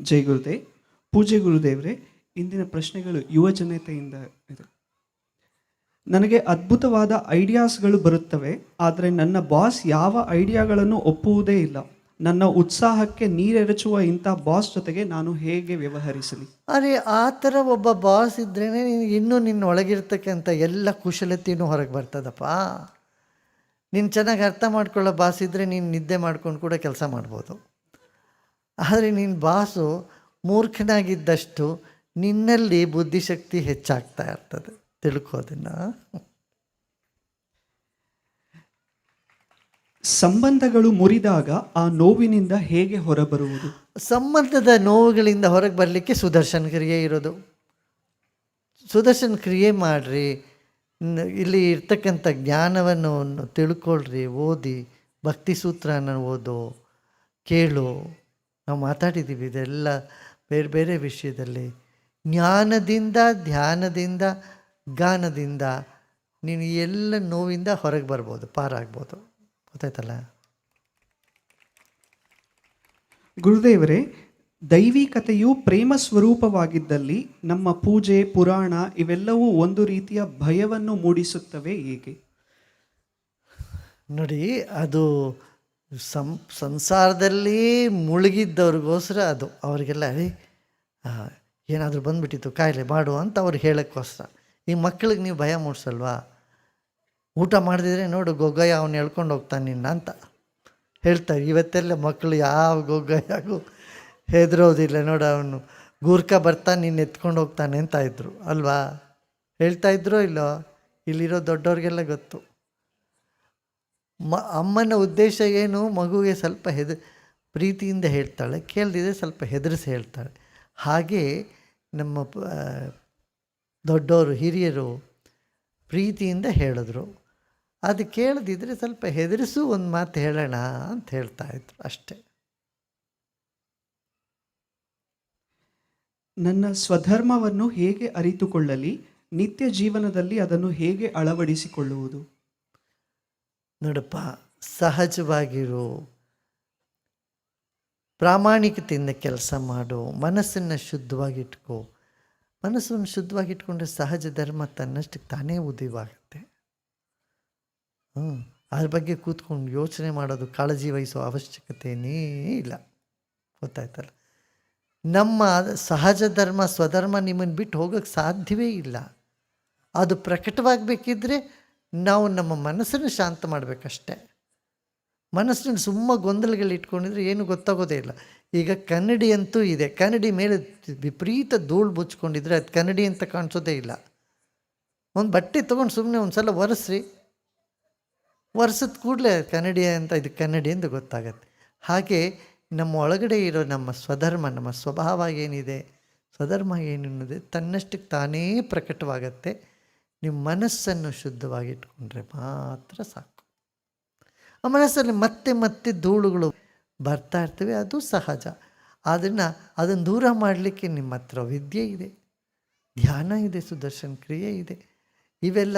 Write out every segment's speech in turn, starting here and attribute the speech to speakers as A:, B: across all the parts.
A: ಜೈ ಗುರುದೇವ್ ಪೂಜೆ ಗುರುದೇವ್ರೆ, ಇಂದಿನ ಪ್ರಶ್ನೆಗಳು ಯುವ ಜನತೆಯಿಂದ ಇದೆ. ನನಗೆ ಅದ್ಭುತವಾದ ಐಡಿಯಾಸ್ಗಳು ಬರುತ್ತವೆ, ಆದರೆ ನನ್ನ ಬಾಸ್ ಯಾವ ಐಡಿಯಾಗಳನ್ನು ಒಪ್ಪುವುದೇ ಇಲ್ಲ. ನನ್ನ ಉತ್ಸಾಹಕ್ಕೆ ನೀರೆರಚುವ ಇಂಥ ಬಾಸ್ ಜೊತೆಗೆ ನಾನು ಹೇಗೆ ವ್ಯವಹರಿಸಲಿ?
B: ಅರೆ, ಆ ಥರ ಒಬ್ಬ ಬಾಸ್ ಇದ್ರೇ ಇನ್ನೂ ನಿನ್ನ ಒಳಗಿರ್ತಕ್ಕಂಥ ಎಲ್ಲ ಕುಶಲತೆಯೂ ಹೊರಗೆ ಬರ್ತದಪ್ಪ. ನೀನು ಚೆನ್ನಾಗಿ ಅರ್ಥ ಮಾಡ್ಕೊಳ್ಳೋ ಬಾಸ್ ಇದ್ದರೆ ನೀನು ನಿದ್ದೆ ಮಾಡ್ಕೊಂಡು ಕೂಡ ಕೆಲಸ ಮಾಡ್ಬೋದು. ಆದರೆ ನಿನ್ನ ಬಾಸು ಮೂರ್ಖನಾಗಿದ್ದಷ್ಟು ನಿನ್ನಲ್ಲಿ ಬುದ್ಧಿಶಕ್ತಿ ಹೆಚ್ಚಾಗ್ತಾ ಇರ್ತದೆ. ತಿಳ್ಕೋದನ್ನು
A: ಸಂಬಂಧಗಳು ಮುರಿದಾಗ ಆ ನೋವಿನಿಂದ ಹೇಗೆ ಹೊರಬರುವುದು?
B: ಸಂಬಂಧದ ನೋವುಗಳಿಂದ ಹೊರಗೆ ಬರಲಿಕ್ಕೆ ಸುದರ್ಶನ ಕ್ರಿಯೆ ಇರೋದು. ಸುದರ್ಶನ ಕ್ರಿಯೆ ಮಾಡಿರಿ ಇಲ್ಲಿ ಇರ್ತಕ್ಕಂಥ ಜ್ಞಾನವನ್ನು ತಿಳ್ಕೊಳ್ರಿ ಓದಿ ಭಕ್ತಿ ಸೂತ್ರನ ಓದು ಕೇಳು. ನಾವು ಮಾತಾಡಿದ್ದೀವಿ ಇದೆಲ್ಲ ಬೇರೆ ಬೇರೆ ವಿಷಯದಲ್ಲಿ. ಜ್ಞಾನದಿಂದ ಧ್ಯಾನದಿಂದ ಗಾನದಿಂದ ನೀನು ಎಲ್ಲ ನೋವಿಂದ ಹೊರಗೆ ಬರ್ಬೋದು ಪಾರಾಗ್ಬೋದು. ಗೊತ್ತಾಯ್ತಲ್ಲ?
A: ಗುರುದೇವರೇ ದೈವಿಕತೆಯು ಪ್ರೇಮ ಸ್ವರೂಪವಾಗಿದ್ದಲ್ಲಿ ನಮ್ಮ ಪೂಜೆ ಪುರಾಣ ಇವೆಲ್ಲವೂ ಒಂದು ರೀತಿಯ ಭಯವನ್ನು ಮೂಡಿಸುತ್ತವೆ ಏಕೆ?
B: ನೋಡಿ ಅದು ಸಂ, ಸಂಸಾರದಲ್ಲಿ ಮುಳುಗಿದ್ದವ್ರಿಗೋಸ್ಕರ ಅದು. ಅವರಿಗೆಲ್ಲ ಏನಾದರೂ ಬಂದ್ಬಿಟ್ಟಿತ್ತು, ಕಾಯಿಲೆ ಮಾಡು ಅಂತ ಅವ್ರು ಹೇಳೋಕ್ಕೋಸ್ಕರ. ಈ ಮಕ್ಕಳಿಗೆ ನೀವು ಭಯ ಮೂಡಿಸಲ್ವಾ? ಊಟ ಮಾಡಿದ್ರೆ ನೋಡು, ಗೊಗ್ಗಯ್ಯ ಅವನು ಎಳ್ಕೊಂಡು ಹೋಗ್ತಾನೆ ನಿನ್ನ ಅಂತ ಹೇಳ್ತಾರೆ. ಇವತ್ತೆಲ್ಲ ಮಕ್ಕಳು ಯಾವ ಗೊಗ್ಗಯ್ಯಾಗೂ ಹೆದರೋದಿಲ್ಲ. ನೋಡು, ಅವನು ಗೂರ್ಖ ಬರ್ತಾನೆ, ನಿನ್ನ ಎತ್ಕೊಂಡು ಹೋಗ್ತಾನೆ ಅಂತ ಇದ್ರು. ಅಲ್ವಾ? ಹೇಳ್ತಾ ಇದ್ರೋ ಇಲ್ಲೋ? ಇಲ್ಲಿರೋ ದೊಡ್ಡವ್ರಿಗೆಲ್ಲ ಗೊತ್ತು. ಮ ಅಮ್ಮನ ಉದ್ದೇಶ ಏನು? ಮಗುವಿಗೆ ಸ್ವಲ್ಪ ಹೆದ, ಪ್ರೀತಿಯಿಂದ ಹೇಳ್ತಾಳೆ, ಕೇಳ್ದಿದ್ರೆ ಸ್ವಲ್ಪ ಹೆದರಿಸಿ ಹೇಳ್ತಾಳೆ. ಹಾಗೆ ನಮ್ಮ ದೊಡ್ಡವರು ಹಿರಿಯರು ಪ್ರೀತಿಯಿಂದ ಹೇಳಿದ್ರು. ಅದು ಕೇಳದಿದ್ದರೆ ಸ್ವಲ್ಪ ಹೆದರಿಸು ಒಂದು ಮಾತು ಹೇಳೋಣ ಅಂತ ಹೇಳ್ತಾ ಇದ್ರು ಅಷ್ಟೇ.
A: ನನ್ನ ಸ್ವಧರ್ಮವನ್ನು ಹೇಗೆ ಅರಿತುಕೊಳ್ಳಲಿ? ನಿತ್ಯ ಜೀವನದಲ್ಲಿ ಅದನ್ನು ಹೇಗೆ ಅಳವಡಿಸಿಕೊಳ್ಳುವುದು?
B: ನೋಡಪ್ಪ, ಸಹಜವಾಗಿರು. ಪ್ರಾಮಾಣಿಕತೆಯಿಂದ ಕೆಲಸ ಮಾಡು, ಮನಸ್ಸನ್ನು ಶುದ್ಧವಾಗಿಟ್ಕೊ. ಮನಸ್ಸನ್ನು ಶುದ್ಧವಾಗಿಟ್ಕೊಂಡ್ರೆ ಸಹಜ ಧರ್ಮ ತನ್ನಷ್ಟಕ್ಕೆ ತಾನೇ ಉದಯವಾಗುತ್ತೆ. ಹ್ಞೂ ಅದ್ರ ಬಗ್ಗೆ ಕೂತ್ಕೊಂಡು ಯೋಚನೆ ಮಾಡೋದು ಕಾಳಜಿ ವಹಿಸೋ ಅವಶ್ಯಕತೆಯೇ ಇಲ್ಲ. ಗೊತ್ತಾಯ್ತಲ್ಲ? ನಮ್ಮ ಸಹಜ ಧರ್ಮ, ಸ್ವಧರ್ಮ ನಿಮ್ಮನ್ನು ಬಿಟ್ಟು ಹೋಗೋಕ್ಕೆ ಸಾಧ್ಯವೇ ಇಲ್ಲ. ಅದು ಪ್ರಕಟವಾಗಬೇಕಿದ್ರೆ ನಾವು ನಮ್ಮ ಮನಸ್ಸನ್ನು ಶಾಂತ ಮಾಡಬೇಕಷ್ಟೆ. ಮನಸ್ಸನ್ನು ಸುಮ್ಮ ಗೊಂದಲಗಳು ಇಟ್ಕೊಂಡಿದ್ರೆ ಏನು ಗೊತ್ತಾಗೋದೇ ಇಲ್ಲ. ಈಗ ಕನ್ನಡಿ ಅಂತೂ ಇದೆ. ಕನ್ನಡಿ ಮೇಲೆ ವಿಪರೀತ ಧೂಳು ಮುಚ್ಕೊಂಡಿದ್ರೆ ಅದು ಕನ್ನಡಿ ಅಂತ ಕಾಣಿಸೋದೇ ಇಲ್ಲ. ಒಂದು ಬಟ್ಟೆ ತೊಗೊಂಡು ಸುಮ್ಮನೆ ಒಂದು ಸಲ ಒರೆಸ್ರಿ. ಒರೆಸಿದ ಕೂಡಲೇ ಕನ್ನಡಿ ಅಂತ, ಇದು ಕನ್ನಡಿ ಅಂತ ಗೊತ್ತಾಗತ್ತೆ. ಹಾಗೆ ನಮ್ಮ ಒಳಗಡೆ ಇರೋ ನಮ್ಮ ಸ್ವಧರ್ಮ, ನಮ್ಮ ಸ್ವಭಾವ ಏನಿದೆ? ಸ್ವಧರ್ಮ ಏನಿದೆ? ತನ್ನಷ್ಟಕ್ಕೆ ತಾನೇ ಪ್ರಕಟವಾಗತ್ತೆ. ನಿಮ್ಮ ಮನಸ್ಸನ್ನು ಶುದ್ಧವಾಗಿಟ್ಕೊಂಡ್ರೆ ಮಾತ್ರ ಸಾಕು. ಆ ಮನಸ್ಸಲ್ಲಿ ಮತ್ತೆ ಮತ್ತೆ ಧೂಳುಗಳು ಬರ್ತಾ ಇರ್ತವೆ, ಅದು ಸಹಜ. ಅದನ್ನು ಅದನ್ನು ದೂರ ಮಾಡಲಿಕ್ಕೆ ನಿಮ್ಮ ಹತ್ರ ವಿದ್ಯೆ ಇದೆ, ಧ್ಯಾನ ಇದೆ, ಸುದರ್ಶನ ಕ್ರಿಯೆ ಇದೆ. ಇವೆಲ್ಲ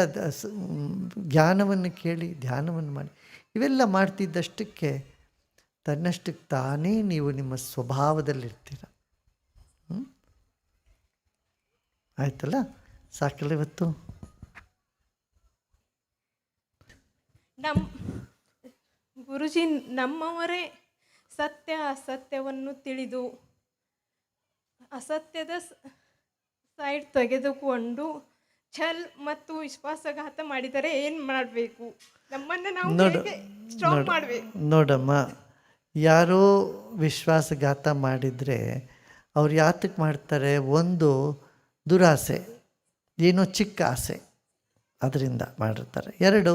B: ಜ್ಞಾನವನ್ನು ಕೇಳಿ, ಧ್ಯಾನವನ್ನು ಮಾಡಿ, ಇವೆಲ್ಲ ಮಾಡ್ತಿದ್ದಷ್ಟಕ್ಕೆ ತನ್ನಷ್ಟಕ್ಕೆ ತಾನೇ ನೀವು ನಿಮ್ಮ ಸ್ವಭಾವದಲ್ಲಿರ್ತೀರ. ಆಯ್ತಲ್ಲ? ಸಾಕಲ್ಲ ಇವತ್ತು?
C: ನಮ್ಮ ಗುರುಜಿ ನಮ್ಮವರೇ ಸತ್ಯ ಅಸತ್ಯವನ್ನು ತಿಳಿದು ಅಸತ್ಯದ ಸೈಡ್ ತೆಗೆದುಕೊಂಡು ಛಲ್ ಮತ್ತು ವಿಶ್ವಾಸಘಾತ ಮಾಡಿದರೆ ಏನು ಮಾಡಬೇಕು? ನಮ್ಮನ್ನು ನಾವು ಸ್ಟ್ರಾಂಗ್ ಮಾಡಬೇಕು?
B: ನೋಡಮ್ಮ ಯಾರೋ ವಿಶ್ವಾಸಘಾತ ಮಾಡಿದರೆ ಅವ್ರು ಯಾತಕ್ಕೆ ಮಾಡ್ತಾರೆ? ಒಂದು ದುರಾಸೆ ಏನೋ ಚಿಕ್ಕ ಆಸೆ ಅದರಿಂದ ಮಾಡಿರ್ತಾರೆ. ಎರಡು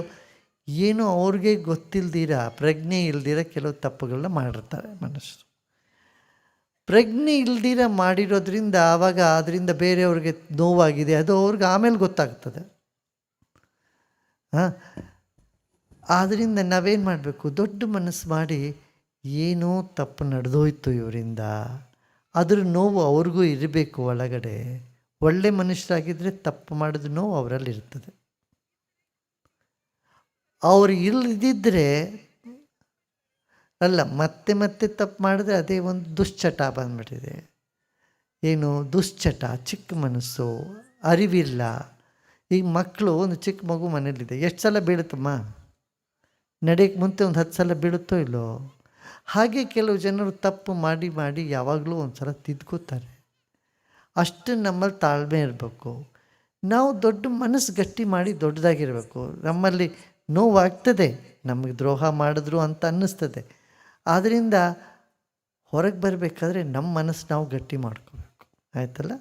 B: ಏನೋ ಅವ್ರಿಗೆ ಗೊತ್ತಿಲ್ದಿರ, ಪ್ರಜ್ಞೆ ಇಲ್ದಿರ ಕೆಲವು ತಪ್ಪುಗಳನ್ನ ಮಾಡಿರ್ತಾರೆ ಮನುಷ್ಯರು. ಪ್ರಜ್ಞೆ ಇಲ್ದಿರ ಮಾಡಿರೋದ್ರಿಂದ ಆವಾಗ ಅದರಿಂದ ಬೇರೆಯವ್ರಿಗೆ ನೋವಾಗಿದೆ, ಅದು ಅವ್ರಿಗೆ ಆಮೇಲೆ ಗೊತ್ತಾಗ್ತದೆ. ಹಾಂ? ಆದ್ದರಿಂದ ನಾವೇನು ಮಾಡಬೇಕು? ದೊಡ್ಡ ಮನಸ್ಸು ಮಾಡಿ ಏನೋ ತಪ್ಪು ನಡೆದೋಯ್ತು ಇವರಿಂದ. ಅದ್ರ ನೋವು ಅವ್ರಿಗೂ ಇರಬೇಕು ಒಳಗಡೆ. ಒಳ್ಳೆ ಮನುಷ್ಯರಾಗಿದ್ದರೆ ತಪ್ಪು ಮಾಡಿದ ನೋವು ಅವರಲ್ಲಿ ಇರ್ತದೆ ಅವ್ರು ಇಲ್ಲದಿದ್ದರೆ ಅಲ್ಲ, ಮತ್ತೆ ಮತ್ತೆ ತಪ್ಪು ಮಾಡಿದ್ರೆ ಅದೇ ಒಂದು ದುಶ್ಚಟ ಬಂದ್ಬಿಟ್ಟಿದೆ. ಏನು? ದುಶ್ಚಟ, ಚಿಕ್ಕ ಮನಸ್ಸು, ಅರಿವಿಲ್ಲ. ಈಗ ಮಕ್ಕಳು ಒಂದು ಚಿಕ್ಕ ಮಗು ಮನೇಲಿದೆ ಎಷ್ಟು ಸಲ ಬೀಳುತ್ತಮ್ಮ? ನಡೆಯಕ್ಕೆ ಮುಂತೆ ಒಂದು ಹತ್ತು ಸಲ ಬೀಳುತ್ತೋ ಇಲ್ಲೋ? ಹಾಗೆ ಕೆಲವು ಜನರು ತಪ್ಪು ಮಾಡಿ ಮಾಡಿ ಯಾವಾಗಲೂ ಒಂದು ಸಲ ತಿದ್ಕೋತಾರೆ. ಅಷ್ಟು ನಮ್ಮಲ್ಲಿ ತಾಳ್ಮೆ ಇರಬೇಕು. ನಾವು ದೊಡ್ಡ ಮನಸ್ಸು ಗಟ್ಟಿ ಮಾಡಿ ದೊಡ್ಡದಾಗಿರಬೇಕು. ನಮ್ಮಲ್ಲಿ ನೋವಾಗ್ತದೆ. ನಮಗೆ ದ್ರೋಹ ಮಾಡಿದ್ರು ಅಂತ ಅನ್ನಿಸ್ತದೆ. ಆದ್ದರಿಂದ ಹೊರಗೆ ಬರಬೇಕಾದ್ರೆ ನಮ್ಮ ಮನಸ್ಸು ನಾವು ಗಟ್ಟಿ ಮಾಡ್ಕೋಬೇಕು. ಆಯ್ತಲ್ಲ?